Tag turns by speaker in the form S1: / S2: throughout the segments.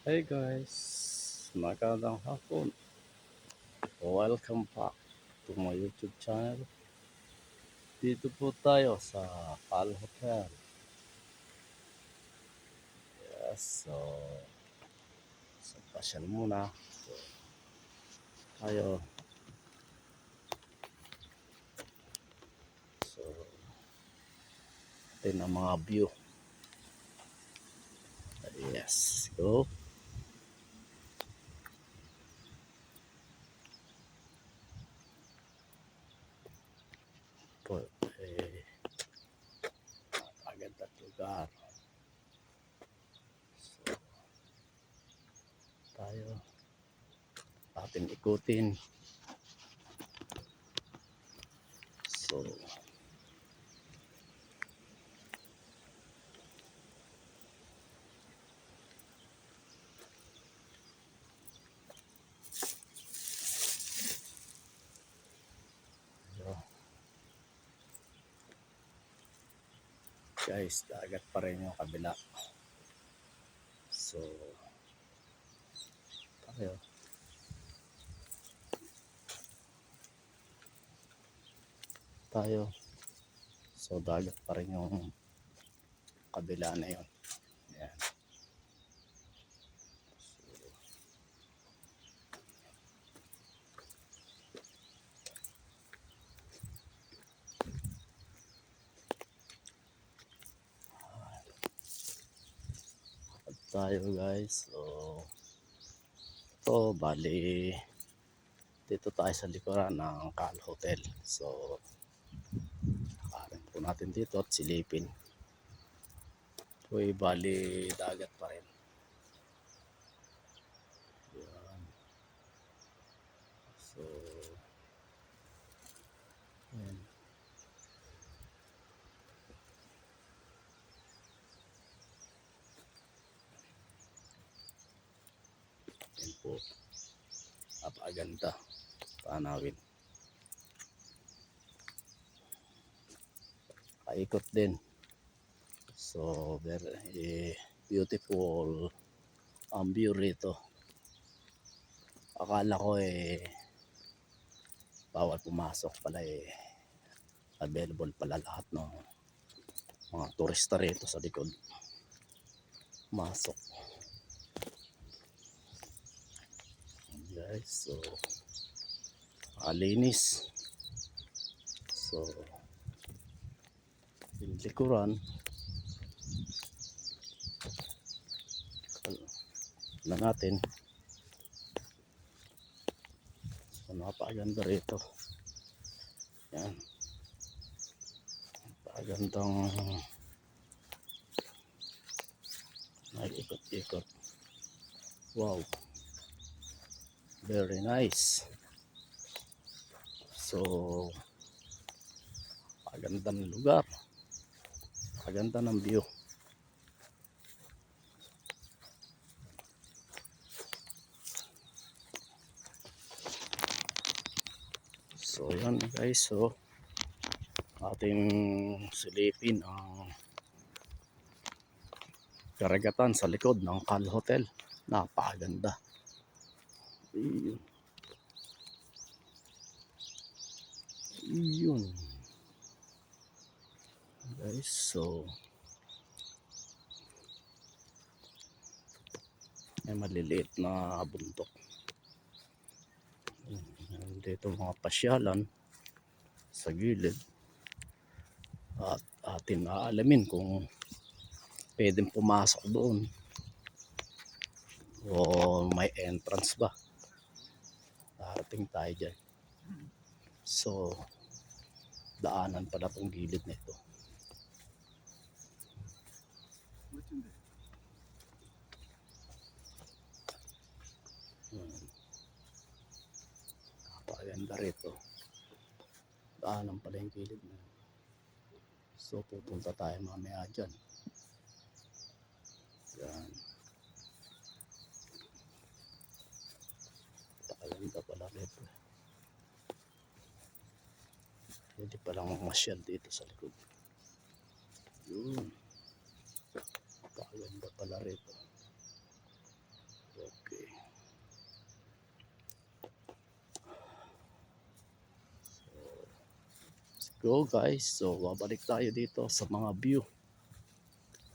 S1: Hey guys, magandang hapon. Welcome back to my YouTube channel. Dito po tayo sa Pal Hotel. Yes, so sa pasyal muna. So, tayo. So, ito ang mga view. Yes, go. po eh agad at lugar so tayo. Ating ikutin. So, guys dagat pa rin yung kabila. So tayo tayo. So dagat pa rin yung kabila na yun. Yan tayo guys. So ito bali dito tayo sa likuran ng Cal Hotel. So Karin po natin dito at silipin. Uy, bali dagat pa rin. Yan. So, yan. Yan po. Napakaganda. Tanawin. Paikot din. So, very eh, beautiful ang view rito. Akala ko eh, bawal pumasok pala eh. Available pala lahat ng mga turista rito sa likod. Masok. Guys, so, alinis. So, yung likuran. Na natin? So napakaganda rito. Yan. Napakagandang nag-ikot-ikot wow. Very nice. So paganda ng lugar paganda ng view so yan guys so ating silipin ang karagatan sa likod ng Cal Hotel napakaganda Iyon. Iyon. Guys, so may maliliit na bundok. Dito mga pasyalan sa gilid. At atin aalamin kung pwedeng pumasok doon o may entrance ba. Darating tayo dyan. So, daanan pala tong gilid na ito. Hmm. Napakaganda rito. Daanan pala yung gilid na. yun. So, pupunta tayo mamaya dyan. Yan. Napakaganda pala rito. Pwede palang mamasyal dito sa likod. Yun rito. Okay. So, let's go guys. So, babalik tayo dito sa mga view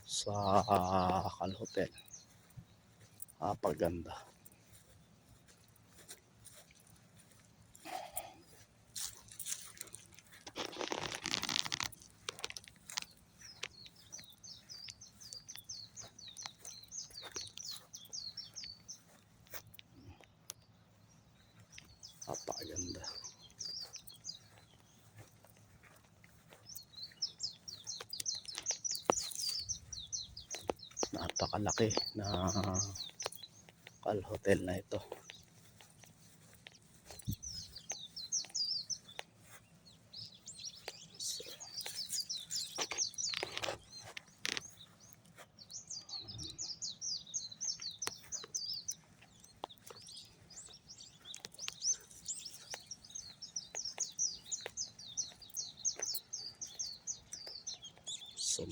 S1: sa ah, Akal Hotel. Napaganda. Ah, Napakaganda. Napakalaki na Kal Hotel na ito.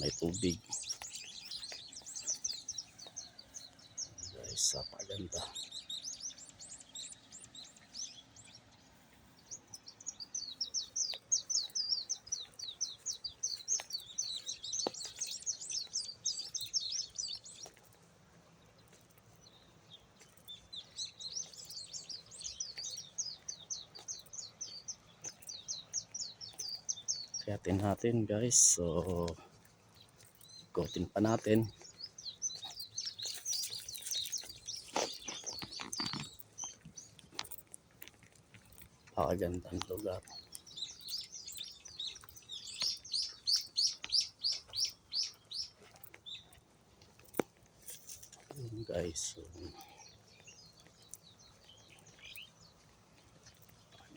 S1: May tubig. Guys, napakaganda. Kayatin natin guys. So, ikotin pa natin. Napakagandang lugar. Yun, guys. So,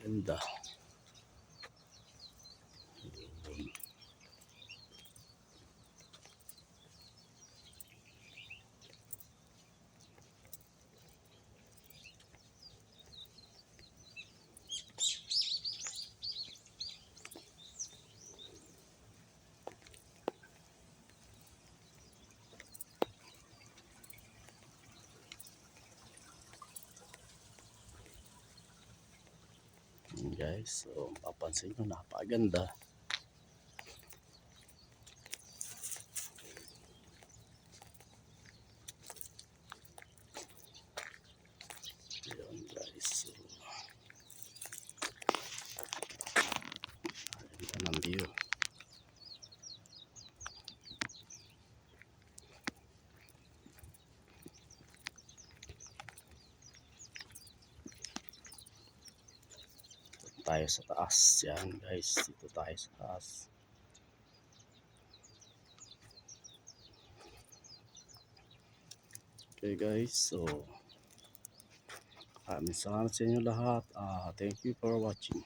S1: ganda. Yun, guys. So papansin nyo napakaganda. Yun guys tayo sa taas. Yan guys. Dito tayo sa taas. Okay guys. So maraming salamat sa inyo lahat. Ah, thank you for watching